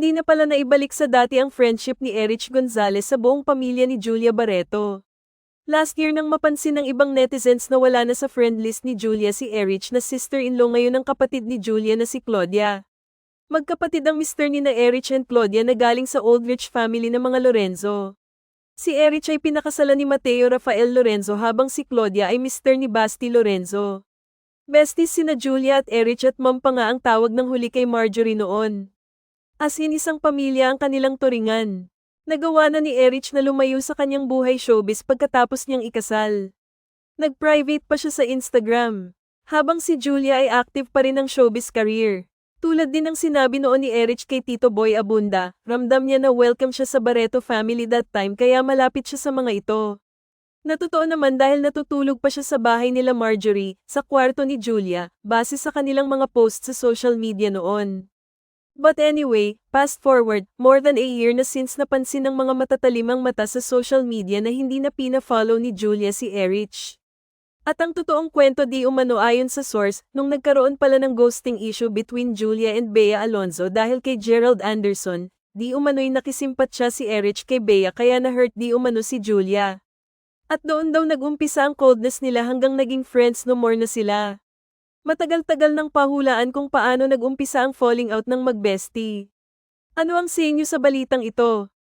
hindi na pala naibalik sa dati ang friendship ni Erich Gonzalez sa buong pamilya ni Julia Barreto. Last year nang mapansin ng ibang netizens na wala na sa friend list ni Julia si Erich na sister-in-law ngayon ng kapatid ni Julia na si Claudia. Magkapatid ang mister ni na Erich and Claudia na galing sa old rich family ng mga Lorenzo. Si Erich ay pinakasalan ni Mateo Rafael Lorenzo habang si Claudia ay mister ni Basti Lorenzo. Besties sina Julia at Erich at mom nga ang tawag ng huli kay Marjorie noon. As in isang pamilya ang kanilang turingan. Nagawa na ni Erich na lumayo sa kanyang buhay showbiz pagkatapos niyang ikasal. Nag-private pa siya sa Instagram. Habang si Julia ay active pa rin ang showbiz career. Tulad din ng sinabi noon ni Erich kay Tito Boy Abunda, ramdam niya na welcome siya sa Barreto family that time kaya malapit siya sa mga ito. Natotoo naman dahil natutulog pa siya sa bahay nila Marjorie, sa kwarto ni Julia, base sa kanilang mga posts sa social media noon. But anyway, fast forward, more than a year na since napansin ng mga matatalimang mata sa social media na hindi na pina-follow ni Julia si Erich. At ang totoong kwento di umano ayon sa source, nung nagkaroon pala ng ghosting issue between Julia and Bea Alonzo dahil kay Gerald Anderson, di umano'y nakisimpat siya si Erich kay Bea kaya na-hurt di umano si Julia. At doon daw nag-umpisa ang coldness nila hanggang naging friends no more na sila. Matagal-tagal nang pahulaan kung paano nag-umpisa ang falling out ng magbesti. Ano ang sa inyo sa balitang ito?